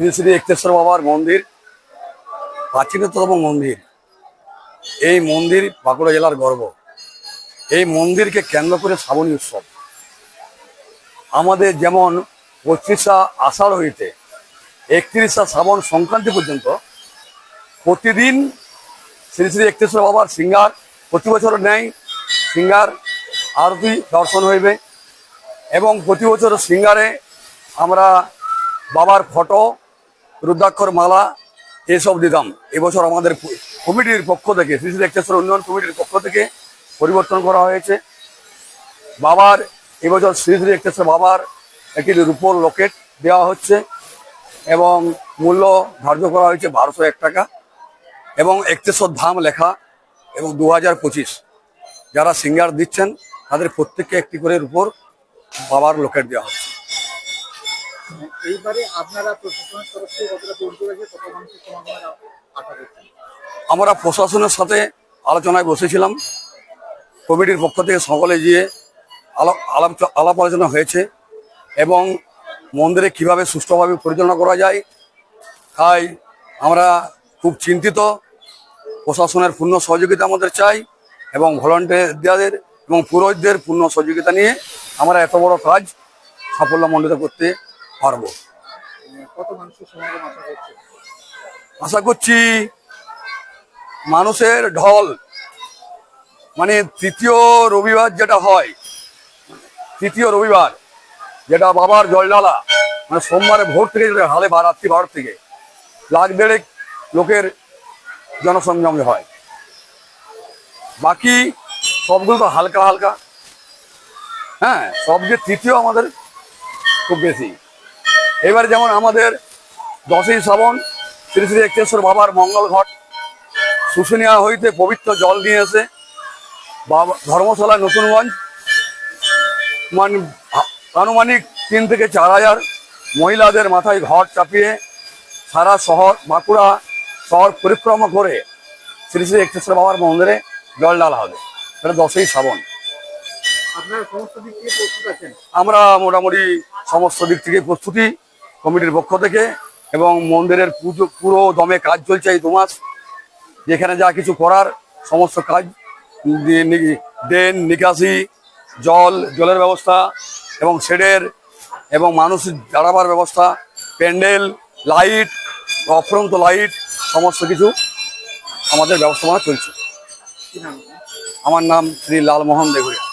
শ্রী শ্রী একতেশ্বর বাবার মন্দির প্রাচীনতম মন্দির। এই মন্দির বাঁকুড়া জেলার গর্ব। এই মন্দিরকে কেন্দ্র করে শ্রাবণী উৎসব। আমাদের যেমন পঁচিশা আষাঢ় হইতে একত্রিশা শ্রাবণ সংক্রান্তি পর্যন্ত প্রতিদিন শ্রী শ্রী একতেশ্বর বাবার সিঙ্গার, প্রতি বছর নেয় সিঙ্গার আরতি, দর্শন হইবে। এবং প্রতি বছর সিঙ্গারে আমরা বাবার ফটো রুদ্রাক্ষর মালা, এসব দিতাম। এবছর আমাদের কমিটির পক্ষ থেকে, শ্রী শ্রী উন্নয়ন কমিটির পক্ষ থেকে পরিবর্তন করা হয়েছে। বাবার, এবছর শ্রী শ্রী একটেশ্বর বাবার একটি রূপোর লকেট দেওয়া হচ্ছে এবং মূল্য ধার্য করা হয়েছে বারোশো এক টাকা এবং একতেশ্বর ধাম লেখা এবং দু হাজার পঁচিশ। যারা সিঙ্গার দিচ্ছেন, তাদের প্রত্যেককে একটি করে রূপোর বাবার লকেট দেওয়া হচ্ছে। এইবারে আপনারা প্রশাসনের তরফ থেকে কতটা কত মানুষের সমাগমের আশা করছেন? আমরা প্রশাসনের সাথে আলোচনায় বসেছিলাম। কমিটির পক্ষ থেকে সকলে গিয়ে আলাপ আলাপ আলাপ আলোচনা হয়েছে এবং মন্দিরে কীভাবে সুষ্ঠুভাবে পরিচালনা করা যায়, তাই আমরা খুব চিন্তিত। প্রশাসনের পূর্ণ সহযোগিতা আমাদের চাই এবং ভলান্টিয়ারদের এবং পুরোহিতদের পূর্ণ সহযোগিতা নিয়ে আমরা এত বড় কাজ সাফল্যমণ্ডিত করতে পারব। আশা করছি মানুষের ঢল মানে তৃতীয় রবিবার যেটা হয় তৃতীয় রবিবার যেটা বাবার জলডালা মানে সোমবারে ভোর থেকে যেটা হালে বা রাত্রি বারো থেকে লাখ দেড়েক লোকের জনসংযম হয়। বাকি সবগুলো তো হালকা হালকা। হ্যাঁ সব যে তৃতীয় আমাদের খুব বেশি। এবার যেমন আমাদের দশই শ্রাবণ শ্রী শ্রী একটেশ্বর বাবার মঙ্গল ঘট শুশুনিয়া হইতে পবিত্র জল নিয়ে এসে বাবা ধর্মশালা নতুনগঞ্জ মান আনুমানিক তিন থেকে চার হাজার মহিলাদের মাথায় ঘট চাপিয়ে সারা শহর বাঁকুড়া শহর পরিক্রমা করে শ্রী শ্রী একটেশ্বর বাবার মন্দিরে জল ডালা হবে। এটা দশই শ্রাবণ। আপনারা সমস্ত দিক থেকে প্রস্তুত আছেন? আমরা মোটামুটি সমস্ত দিক থেকে প্রস্তুতি। কমিটির পক্ষ থেকে এবং মন্দিরের পুজো পুরো দমে কাজ চলছে এই দুমাস যেখানে যা কিছু করার সমস্ত কাজ ড্রেন, নিকাশি, জল, জলের ব্যবস্থা এবং শেডের এবং মানুষ দাঁড়াবার ব্যবস্থা, প্যান্ডেল, লাইট, অফরন্ত লাইট, সমস্ত কিছু আমাদের ব্যবস্থাপনা চলছে? আমার নাম শ্রী লালমোহন দেগুড়িয়া